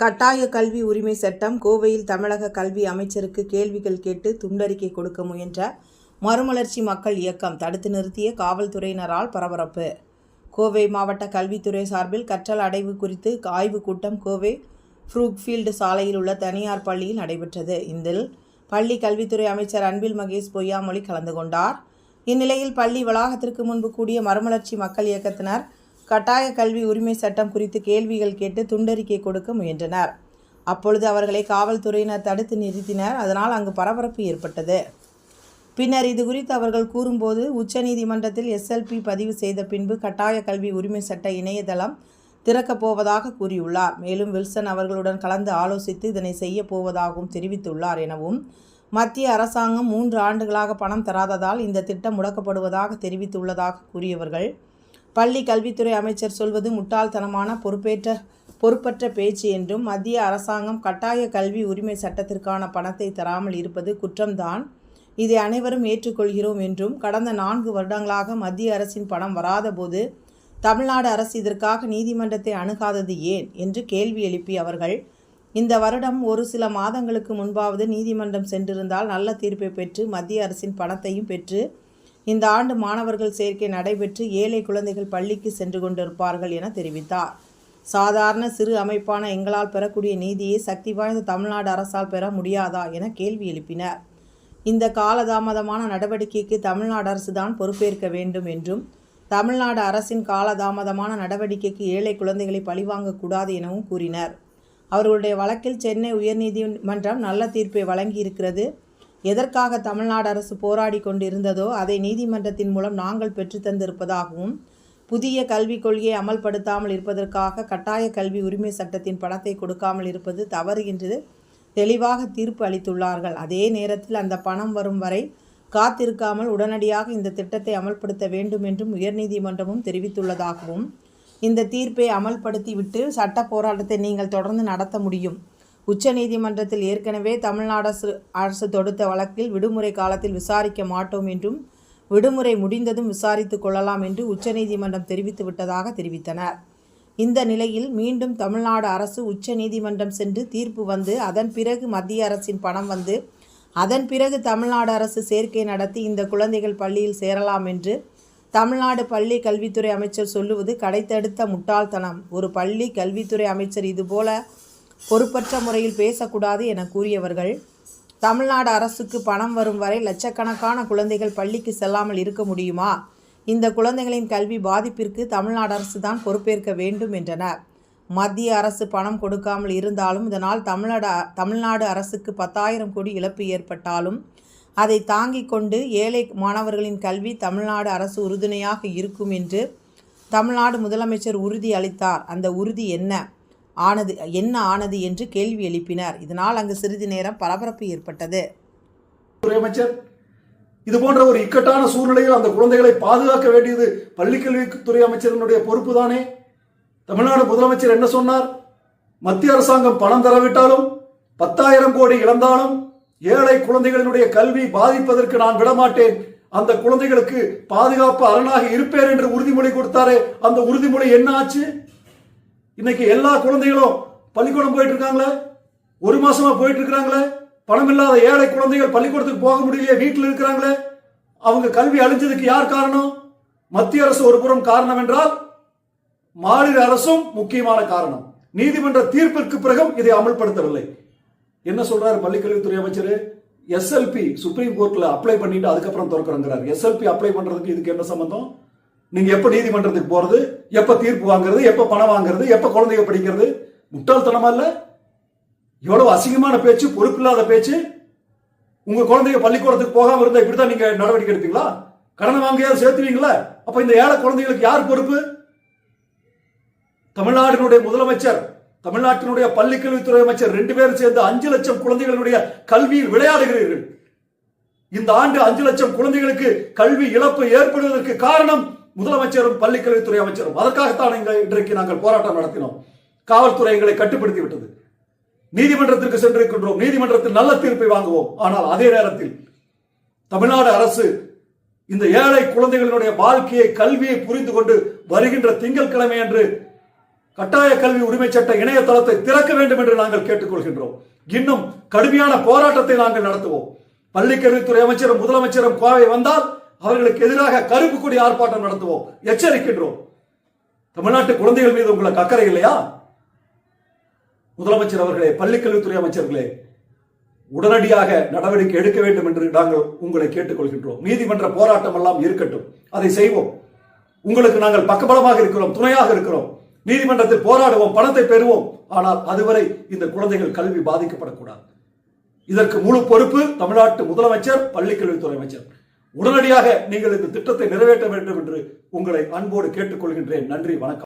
கட்டாய கல்வி உரிமை சட்டம் கோவையில் தமிழக கல்வி அமைச்சருக்கு கேள்விகள் கேட்டு துண்டறிக்கை கொடுக்க முயன்ற மறுமலர்ச்சி மக்கள் இயக்கம் தடுத்து நிறுத்திய காவல்துறையினரால் பரபரப்பு. கோவை மாவட்ட கல்வித்துறை சார்பில் கற்றல் அடைவு குறித்து ஆய்வுக் கூட்டம் கோவை ஃப்ரூக்ஃபீல்டு சாலையில் உள்ள தனியார் பள்ளியில் நடைபெற்றது. இதில் பள்ளி கல்வித்துறை அமைச்சர் அன்பில் மகேஷ் பொய்யாமொழி கலந்து கொண்டார். இந்நிலையில் பள்ளி வளாகத்திற்கு முன்பு கூடிய மறுமலர்ச்சி மக்கள் இயக்கத்தினர் கட்டாய கல்வி உரிமை சட்டம் குறித்து கேள்விகள் கேட்டு துண்டறிக்கை கொடுக்க முயன்றனர். அப்பொழுது அவர்களை காவல்துறையினர் தடுத்து நிறுத்தினர். அதனால் அங்கு பரபரப்பு ஏற்பட்டது. பின்னர் இது குறித்து அவர்கள் கூறும்போது உச்சநீதிமன்றத்தில் எஸ்எல்பி பதிவு செய்த பின்பு கட்டாய கல்வி உரிமை சட்ட இணையதளம் திறக்கப் போவதாக கூறியுள்ளார். மேலும் வில்சன் அவர்களுடன் கலந்து ஆலோசித்து இதனை செய்ய போவதாகவும் தெரிவித்துள்ளார் எனவும் மத்திய அரசாங்கம் மூன்று ஆண்டுகளாக பணம் தராததால் இந்த திட்டம் முடக்கப்படுவதாக தெரிவித்துள்ளதாக கூறியவர்கள் பள்ளி கல்வித்துறை அமைச்சர் சொல்வது முட்டாள்தனமான பொறுப்பேற்ற பொறுப்பற்ற பேச்சு என்றும் மத்திய அரசாங்கம் கட்டாய கல்வி உரிமை சட்டத்திற்கான பணத்தை தராமல் இருப்பது குற்றம்தான். இதை அனைவரும் ஏற்றுக்கொள்கிறோம் என்றும் கடந்த நான்கு வருடங்களாக மத்திய அரசின் பணம் வராதபோது தமிழ்நாடு அரசு இதற்காக நீதிமன்றத்தை அணுகாதது ஏன்? என்று கேள்வி எழுப்பிய அவர்கள் இந்த வருடம் ஒரு சில மாதங்களுக்கு முன்பாவது நீதிமன்றம் சென்றிருந்தால் நல்ல தீர்ப்பை பெற்று மத்திய அரசின் பணத்தையும் பெற்று இந்த ஆண்டு மாணவர்கள் சேர்க்கை நடைபெற்று ஏழை குழந்தைகள் பள்ளிக்கு சென்று கொண்டிருப்பார்கள் என தெரிவித்தார். சாதாரண சிறு அமைப்பான எங்களால் பெறக்கூடிய நீதியை சக்தி வாய்ந்த தமிழ்நாடு அரசால் பெற முடியாதா என கேள்வி எழுப்பினர். இந்த காலதாமதமான நடவடிக்கைக்கு தமிழ்நாடு அரசுதான் பொறுப்பேற்க வேண்டும் என்றும் தமிழ்நாடு அரசின் காலதாமதமான நடவடிக்கைக்கு ஏழை குழந்தைகளை பழிவாங்கக்கூடாது எனவும் கூறினர். அவர்களுடைய வழக்கில் சென்னை உயர்நீதிமன்றம் நல்ல தீர்ப்பை வழங்கியிருக்கிறது. எதற்காக தமிழ்நாடு அரசு போராடி கொண்டிருந்ததோ அதை நீதிமன்றத்தின் மூலம் நாங்கள் பெற்றுத்தந்திருப்பதாகவும் புதிய கல்விக் கொள்கையை அமல்படுத்தாமல் இருப்பதற்காக கட்டாய கல்வி உரிமை சட்டத்தின் பணத்தை கொடுக்காமல் இருப்பது தவறு என்று தெளிவாக தீர்ப்பு அளித்துள்ளார்கள். அதே நேரத்தில் அந்த பணம் வரும் வரை காத்திருக்காமல் உடனடியாக இந்த திட்டத்தை அமல்படுத்த வேண்டும் என்றும் உயர்நீதிமன்றமும் தெரிவித்துள்ளதாகவும் இந்த தீர்ப்பை அமல்படுத்திவிட்டு சட்ட போராட்டத்தை நீங்கள் தொடர்ந்து நடத்த முடியும். உச்சநீதிமன்றத்தில் ஏற்கனவே தமிழ்நாடு அரசு அரசு தொடுத்த வழக்கில் விடுமுறை காலத்தில் விசாரிக்க மாட்டோம் என்றும் விடுமுறை முடிந்ததும் விசாரித்து கொள்ளலாம் என்று உச்சநீதிமன்றம் தெரிவித்து விட்டதாக தெரிவித்தனர். இந்த நிலையில் மீண்டும் தமிழ்நாடு அரசு உச்சநீதிமன்றம் சென்று தீர்ப்பு வந்து அதன் பிறகு மத்திய அரசின் பணம் வந்து அதன் பிறகு தமிழ்நாடு அரசு சேர்க்கை நடத்தி இந்த குழந்தைகள் பள்ளியில் சேரலாம் என்று தமிழ்நாடு பள்ளி கல்வித்துறை அமைச்சர் சொல்லுவது கடைத்தடுத்த முட்டாள்தனம். ஒரு பள்ளி கல்வித்துறை அமைச்சர் இதுபோல பொறுப்பற்ற முறையில் பேசக்கூடாது என கூறியவர்கள் தமிழ்நாடு அரசுக்கு பணம் வரும் வரை லட்சக்கணக்கான குழந்தைகள் பள்ளிக்கு செல்லாமல் இருக்க முடியுமா? இந்த குழந்தைகளின் கல்வி பாதிப்பிற்கு தமிழ்நாடு அரசு தான் பொறுப்பேற்க வேண்டும் என்றனர். மத்திய அரசு பணம் கொடுக்காமல் இருந்தாலும் இதனால் தமிழ்நாடு தமிழ்நாடு அரசுக்கு பத்தாயிரம் கோடி இழப்பு ஏற்பட்டாலும் அதை தாங்கிக் கொண்டு ஏழை மாணவர்களின் கல்வி தமிழ்நாடு அரசு உறுதுணையாக இருக்கும் என்று தமிழ்நாடு முதலமைச்சர் உறுதி அளித்தார். அந்த உறுதி என்ன? ஆனது என்ன ஆனது என்று கேள்வி எழுப்பினார். இதனால் அங்கு சிறிது நேரம் பரபரப்பு ஏற்பட்டது. துறை அமைச்சர் இது போன்ற ஒரு இக்கட்டான சூழ்நிலையில் அந்த குழந்தைகளை பாதுகாக்க வேண்டியது பள்ளிக்கல்வித்துறை அமைச்சரினுடைய பொறுப்பு தானே தமிழ்நாடு முதலமைச்சர் என்ன சொன்னார்? மத்திய அரசாங்கம் பணம் தரவிட்டாலும் பத்தாயிரம் கோடி இழந்தாலும் ஏழை குழந்தைகளினுடைய கல்வி பாதிப்பதற்கு நான் விடமாட்டேன். அந்த குழந்தைகளுக்கு பாதுகாப்பு அரணாக இருப்பேன் என்று உறுதிமொழி கொடுத்தாரே அந்த உறுதிமொழி என்ன ஆச்சு? இன்னைக்கு எல்லா குழந்தைகளும் பள்ளிக்கூடம் போயிட்டு இருக்காங்களே ஒரு மாசமா போயிட்டு இருக்கிறாங்களே பணம் இல்லாத ஏழை குழந்தைகள் பள்ளிக்கூடத்துக்கு போக முடியலையே வீட்டில் இருக்கிறாங்களே? அவங்க கல்வி அழிஞ்சதுக்கு யார் காரணம்? மத்திய அரசு ஒரு புறம் காரணம் என்றால் மாநில அரசும் முக்கியமான காரணம். நீதிமன்ற தீர்ப்பிற்கு பிறகும் இதை அமல்படுத்தவில்லை. என்ன சொல்றாரு பள்ளிக்கல்வித்துறை அமைச்சர்? எஸ்எல்பி சுப்ரீம் கோர்ட்ல அப்ளை பண்ணிட்டு அதுக்கப்புறம் திறக்கிறோங்கிறார். எஸ்எல்பி அப்ளை பண்றதுக்கு இதுக்கு என்ன சம்பந்தம்? நீங்க எப்ப நீதிமன்றத்துக்கு போறது எப்ப தீர்ப்பு வாங்குறது எப்ப பணம் வாங்குறது எப்ப குழந்தைங்க படிக்கிறது? முட்டாள்தனமா இல்ல? எவ்வளவு அசிங்கமான பேச்சு பொறுப்பில்லாத பேச்சு? உங்க குழந்தைங்க பள்ளிக்கூடத்துக்கு போகாம இருந்தா இப்படிதான் நீங்க நடவடிக்கை எடுப்பீங்களா? கடனை வாங்கியாவது சேர்த்துவீங்களா அப்ப இந்த ஏழை குழந்தைகளுக்கு யார் பொறுப்பு? தமிழ்நாட்டினுடைய முதலமைச்சர் தமிழ்நாட்டினுடைய பள்ளிக்கல்வித்துறை அமைச்சர் ரெண்டு பேரும் சேர்ந்து அஞ்சு லட்சம் குழந்தைகளுடைய கல்வியில் விளையாடுகிறீர்கள். இந்த ஆண்டு அஞ்சு லட்சம் குழந்தைகளுக்கு கல்வி இழப்பு ஏற்படுவதற்கு காரணம் முதலமைச்சரும் பள்ளிக்கல்வித்துறை அமைச்சரும். அதற்காகத்தான் எங்கள் இன்றைக்கு நாங்கள் போராட்டம் நடத்தினோம். காவல்துறை எங்களை கட்டுப்படுத்தி விட்டது நீதிமன்றத்திற்கு சென்றிருக்கின்றோம். நீதிமன்றத்தில் நல்ல தீர்ப்பை வாங்குவோம். ஆனால் அதே நேரத்தில் தமிழ்நாடு அரசு இந்த ஏழை குழந்தைகளினுடைய வாழ்க்கையை கல்வியை புரிந்து கொண்டு வருகின்ற திங்கட்கிழமை அன்று கட்டாய கல்வி உரிமை சட்ட இணையதளத்தை திறக்க வேண்டும் என்று நாங்கள் கேட்டுக்கொள்கின்றோம். இன்னும் கடுமையான போராட்டத்தை நாங்கள் நடத்துவோம். பள்ளிக்கல்வித்துறை அமைச்சரும் முதலமைச்சரும் கோவை வந்தால் அவர்களுக்கு எதிராக கருப்பு கொடி ஆர்ப்பாட்டம் நடத்துவோம். எச்சரிக்கின்றோம். தமிழ்நாட்டு குழந்தைகள் மீது உங்களுக்கு அக்கறை இல்லையா? முதலமைச்சர் அவர்களே பள்ளிக்கல்வித்துறை அமைச்சர்களே உடனடியாக நடவடிக்கை எடுக்க வேண்டும் என்று நாங்கள் உங்களை கேட்டுக்கொள்கின்றோம். நீதிமன்ற போராட்டம் எல்லாம் இருக்கட்டும். அதை செய்வோம். உங்களுக்கு நாங்கள் பக்கபலமாக இருக்கிறோம் துணையாக இருக்கிறோம். நீதிமன்றத்தில் போராடுவோம் பணத்தை பெறுவோம். ஆனால் அதுவரை இந்த குழந்தைகள் கல்வி பாதிக்கப்படக்கூடாது. இதற்கு முழு பொறுப்பு தமிழ்நாட்டு முதலமைச்சர் பள்ளிக்கல்வித்துறை அமைச்சர். உடனடியாக நீங்கள் இந்த திட்டத்தை நிறைவேற்ற வேண்டும் என்று உங்களை அன்போடு கேட்டுக்கொள்கின்றேன். நன்றி வணக்கம்.